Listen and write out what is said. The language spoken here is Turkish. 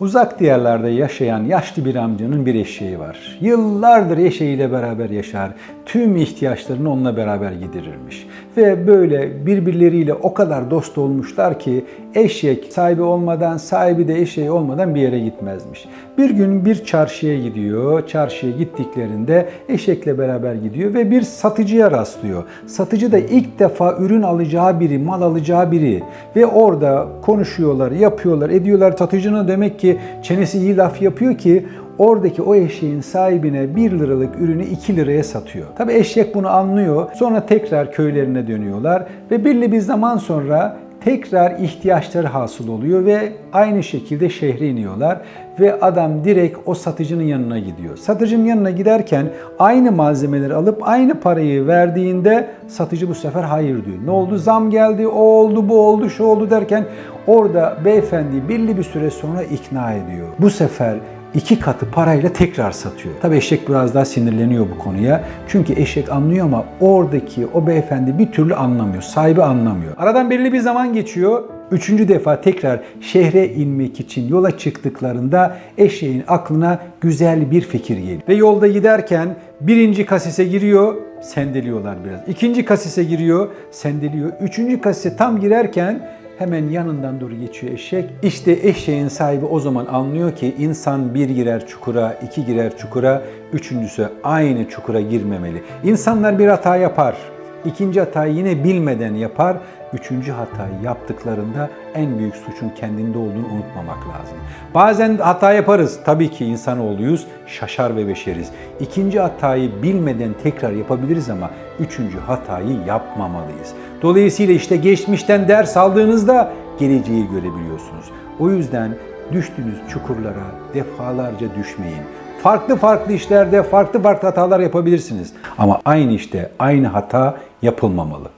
Uzak diyarlarda yaşayan yaşlı bir amcanın bir eşeği var. Yıllardır eşeğiyle beraber yaşar. Tüm ihtiyaçlarını onunla beraber giderirmiş. Ve böyle birbirleriyle o kadar dost olmuşlar ki eşek sahibi olmadan, sahibi de eşeği olmadan bir yere gitmezmiş. Bir gün bir çarşıya gidiyor. Çarşıya gittiklerinde eşekle beraber gidiyor ve bir satıcıya rastlıyor. Satıcı da ilk defa ürün alacağı biri, mal alacağı biri ve orada konuşuyorlar, yapıyorlar, ediyorlar. Satıcının demek ki çenesi iyi laf yapıyor ki oradaki o eşeğin sahibine 1 liralık ürünü 2 liraya satıyor. Tabi eşek bunu anlıyor. Sonra tekrar köylerine dönüyorlar ve belli bir zaman sonra tekrar ihtiyaçları hasıl oluyor ve aynı şekilde şehre iniyorlar ve adam direkt o satıcının yanına gidiyor. Satıcının yanına giderken aynı malzemeleri alıp aynı parayı verdiğinde satıcı bu sefer hayır diyor. Ne oldu? Zam geldi, o oldu, bu oldu, şu oldu derken orada beyefendi belli bir süre sonra ikna ediyor. Bu sefer iki katı parayla tekrar satıyor. Tabii eşek biraz daha sinirleniyor bu konuya. Çünkü eşek anlıyor ama oradaki o beyefendi bir türlü anlamıyor. Sahibi anlamıyor. Aradan belli bir zaman geçiyor. Üçüncü defa tekrar şehre inmek için yola çıktıklarında eşeğin aklına güzel bir fikir geliyor. Ve yolda giderken birinci kasise giriyor, sendeliyorlar biraz. İkinci kasise giriyor, sendeliyor. Üçüncü kasise tam girerken Hemen yanından doğru geçiyor eşek. İşte eşeğin sahibi o zaman anlıyor ki insan bir girer çukura, iki girer çukura, üçüncüsü aynı çukura girmemeli. İnsanlar bir hata yapar. İkinci hatayı yine bilmeden yapar. Üçüncü hatayı yaptıklarında en büyük suçun kendinde olduğunu unutmamak lazım. Bazen hata yaparız. Tabii ki insanoğluyuz. Şaşar ve beşeriz. İkinci hatayı bilmeden tekrar yapabiliriz ama üçüncü hatayı yapmamalıyız. Dolayısıyla işte geçmişten ders aldığınızda geleceği görebiliyorsunuz. O yüzden düştüğünüz çukurlara defalarca düşmeyin. Farklı farklı işlerde farklı farklı hatalar yapabilirsiniz. Ama aynı işte aynı hata yapılmamalı.